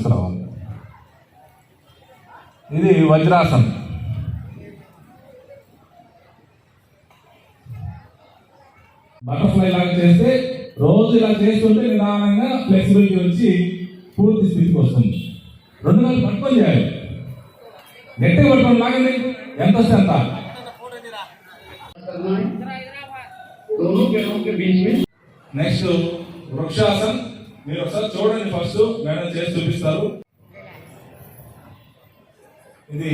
తీసుకురావాలి ఇది వజ్రాసనం. బటర్ఫ్లై లాగా చేస్తే రోజు ఇలా చేస్తుంటే నిదానంగా ఫ్లెక్సిబిలిటీ వచ్చి పూర్తి స్థితికి వస్తుంది. రెండు నెలలు పట్టుకొని చేయాలి. గట్టి పట్టుకొని లాగండి ఎంత వస్తే అంత. నెక్స్ట్ వృక్షాసన్. మీరు ఒకసారి చూడండి ఫస్ట్. మేడం చేసి చూపిస్తారు. ఇది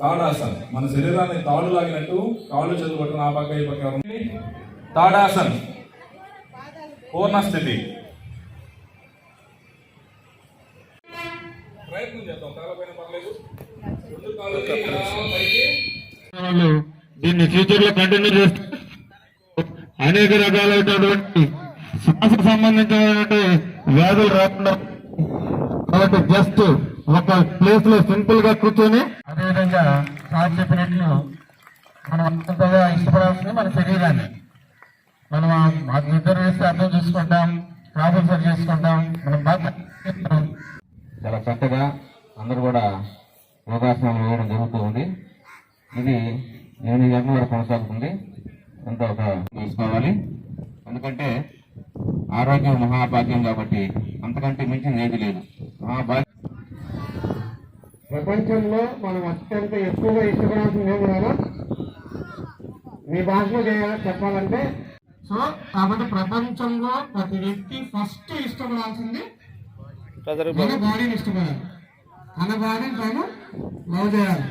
తాడాసన్. మన శరీరాన్ని తాడు లాగినట్టు కాళ్ళు చేతులు ఆ పక్క ఈ పక్క తాడాసన్. పూర్ణ స్థితి ప్రయత్నం చేద్దాం. పర్లేదు రెండు దీన్ని ఫ్యూచర్లో కంటిన్యూ చేస్తే. అనేక రకాలైనటువంటి శ్వాసకు సంబంధించినటువంటి వ్యాధులు రాకుండా కాబట్టి జస్ట్ ఒక ప్లేస్లో సింపుల్గా కూర్చొని అదేవిధంగా సార్ చెప్పినట్లు మనం అంతగా ఇష్టపడాల్సింది మన శరీరాన్ని. మనం మాకు నిద్ర వేస్తే అర్థం చేసుకుంటాం ప్రాబ్లమ్ సరి చేసుకుంటాం మనం బాగా చాలా చక్కగా అందరూ కూడా యోగాసనాలు వేయడం జరుగుతూ ఉంది. ఇది ఎనిమిది గంటల వరకు కొనసాగుతుంది. ఎంతో ఒక తీసుకోవాలి ఎందుకంటే ఆరోగ్యం మహాభాగ్యం కాబట్టి అంతకంటే మించింది ఏది లేదు. మహాభాగ్యం. ప్రపంచంలో మనం అత్యంత ఎక్కువగా ఇష్టపడాల్సింది ఏమి కదా మీ భాషలో చెప్పాలంటే? సో కాబట్టి ప్రపంచంలో ప్రతి వ్యక్తి ఫస్ట్ ఇష్టపడాల్సింది మన బాడీని ఇష్టపడాలి. మన బాడీని తాను లవ్ చేయాలి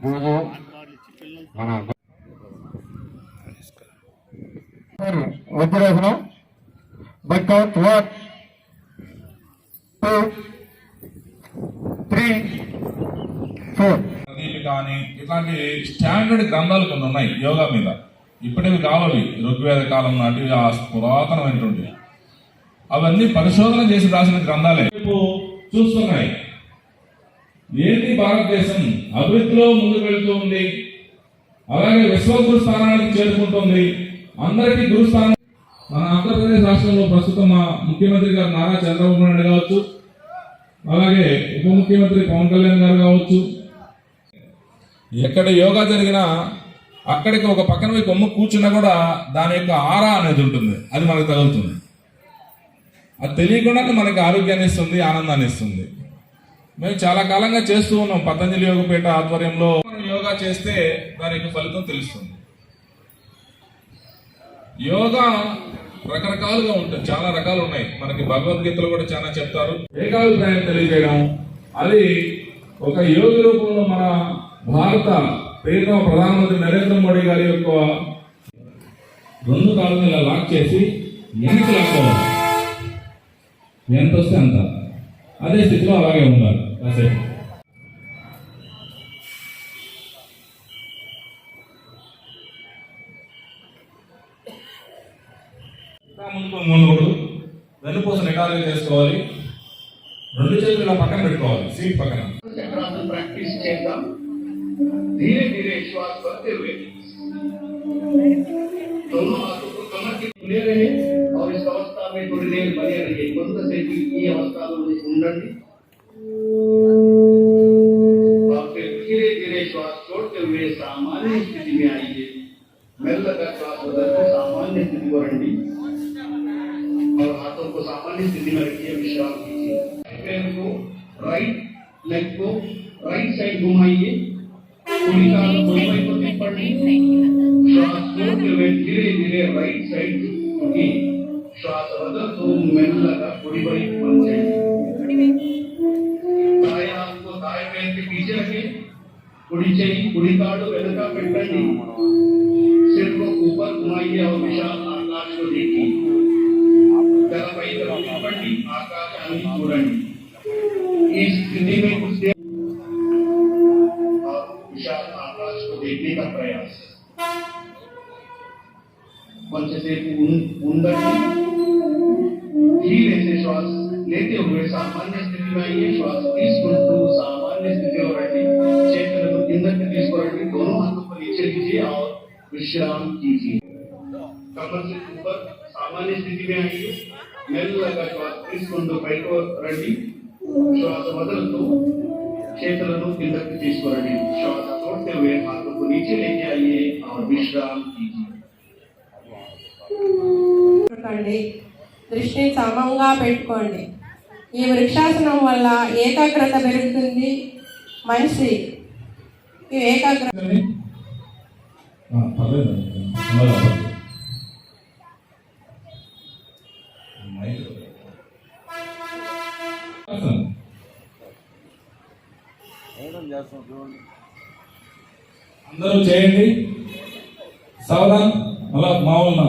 ఈరోజు మన వజ్రాసనం but one two three four కానీ ఇట్లాంటి స్టాండర్డ్ గ్రంథాలు కొన్ని ఉన్నాయి యోగా మీద. ఇప్పటివి కావాలి ఋగ్వేద కాలం నాటి ఆ పురాతనమైనటువంటి. అవన్నీ పరిశోధన చేసి రాసిన గ్రంథాలే. చూస్తున్నాయి. ఏంటి భారతదేశం అభివృద్ధిలో ముందుకు వెళుతూ ఉంది. అలాగే విశ్వగురు స్థానానికి చేరుకుంటుంది. అందరికీ గురుస్థానం మన ఆంధ్రప్రదేశ్ రాష్ట్రంలో ప్రస్తుతం మా ముఖ్యమంత్రి గారు నారా చంద్రబాబు నాయుడు కావచ్చు అలాగే ఉప ముఖ్యమంత్రి పవన్ కళ్యాణ్ గారు కావచ్చు. ఎక్కడ యోగా జరిగినా అక్కడికి ఒక పక్కన పోయి కొమ్మ కూర్చున్నా కూడా దాని యొక్క ఆరా అనేది ఉంటుంది. అది మనకు తగులుతుంది. అది తెలియకుండానే మనకి ఆరోగ్యాన్ని ఇస్తుంది ఆనందాన్ని ఇస్తుంది. మేము చాలా కాలంగా చేస్తూ ఉన్నాం. పతంజలి యోగపేట ఆధ్వర్యంలో మనం యోగా చేస్తే దాని యొక్క ఫలితం తెలుస్తుంది. యోగా రకరకాలుగా ఉంటుంది చాలా రకాలు ఉన్నాయి. మనకి భగవద్గీతలో కూడా చాలా చెప్తారు. ఏకాభిప్రాయం తెలియజేయడం అది ఒక యోగి రూపంలో మన భారత పేరు ప్రధానమంత్రి నరేంద్ర మోడీ గారి యొక్క రెండు కాళ్ళని ఇలా లాక్ చేసి వెనక్కి లాక్కోవాలి. ఎంత వస్తే అంత. అదే స్థితిలో అలాగే ఉన్నారు కాసేపు. ముందుకు ముందుకు వెన్నుపూస నిటారుగా చేసుకోవాలి రెండు చేతులు ఇలా పక్కన పెట్టుకోవాలి సీట్ పక్కన चक्रासन प्रैक्टिस చేద్దాం धीरे धीरे श्वास भरते हुए दोनों हाथों को कमर के खुले रहे और इस अवस्था में थोड़ी देर बने रहिए కొంతసేపు ఈ అవస్థలో ఉండండి और फिर धीरे धीरे श्वास छोड़ते हुए सामान्य स्थिति में आइए साइड को राइट साइड घुमाइए। पूरी का घुमाई को भी तो पढ़ने श्वास छोड़ते हुए धीरे धीरे राइट साइड क्योंकि श्वास अगर तो मैंने लगा थोड़ी बड़ी बन जाएगी। ತಾಯಿ ಹಾಕೋ ತಾಯಿ ಮೇಲೆ ಪೀಚೆ ಹಾಕಿ ಕುಡಿಚೈ ಕುಡಿತಾಡು ಎದಕ ಬೆಟ್ಟಲ್ಲಿ या आकाश को देखने का प्रयास मंच से धीरे से श्वास लेते हुए सामान्य स्थिति में ये श्वास तीस मिनट टू सामान्य स्थिति और चेक इंद्र तीस और दोनों हाथों को नीचे लीजिए और विश्राम कीजिए कमर से ऊपर सामान्य स्थिति में आइए मेल लगा श्वास तीस मिनट टू बैठो रटी श्वास बदल दो చేతులను కిందకి తీసుకురండి श्वास छोड़ते हुए हाथों को नीचे लेके आइए और विश्राम कीजिए పెట్టుకోండి దృష్టిని సమంగా పెట్టుకోండి ఈ వృక్షాసనం వల్ల ఏకాగ్రత పెరుగుతుంది మనిషి ఈ ఏకాగ్రత ఆ, పర్లేదు చేస్తాం చూడండి. అందరూ చేయండి. సావధాన్ మళ్ళా మామూలు